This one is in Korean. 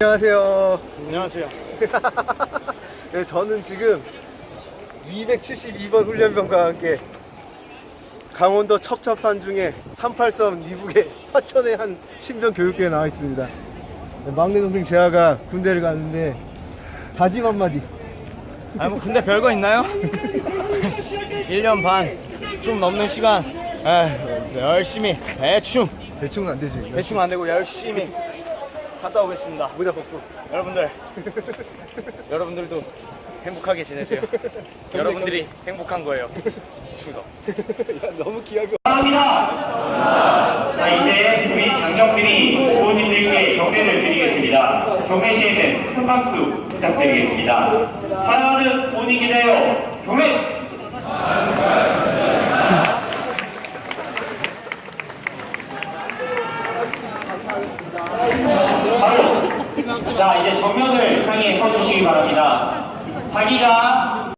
안녕하세요. 안녕하세요. 네, 저는 지금 272번 훈련병과 함께 강원도 척첩산 중에 383 이북의 화천의 한 신병 교육대에 나와 있습니다. 네, 막내 동생 재하가 군대를 갔는데 다짐 한마디. 아뭐 군대 별거 있나요? 1년 반 좀 넘는 시간 에, 열심히 대충 대충은 안 되지. 대충 안 되고 열심히 갔다 오겠습니다. 모자 벗고. 여러분들 여러분들도 행복하게 지내세요. 여러분들이 행복한 거예요. 추석. 야, 너무 기합이 감사합니다. 자 이제 우리 장정들이 부모님들께 경례를 드리겠습니다. 경례 시에는 큰 박수 부탁드리겠습니다. 사랑하는 부모님 기대요. 경례. 바로 자 이제 정면을 향해 서주시기 바랍니다. 자기가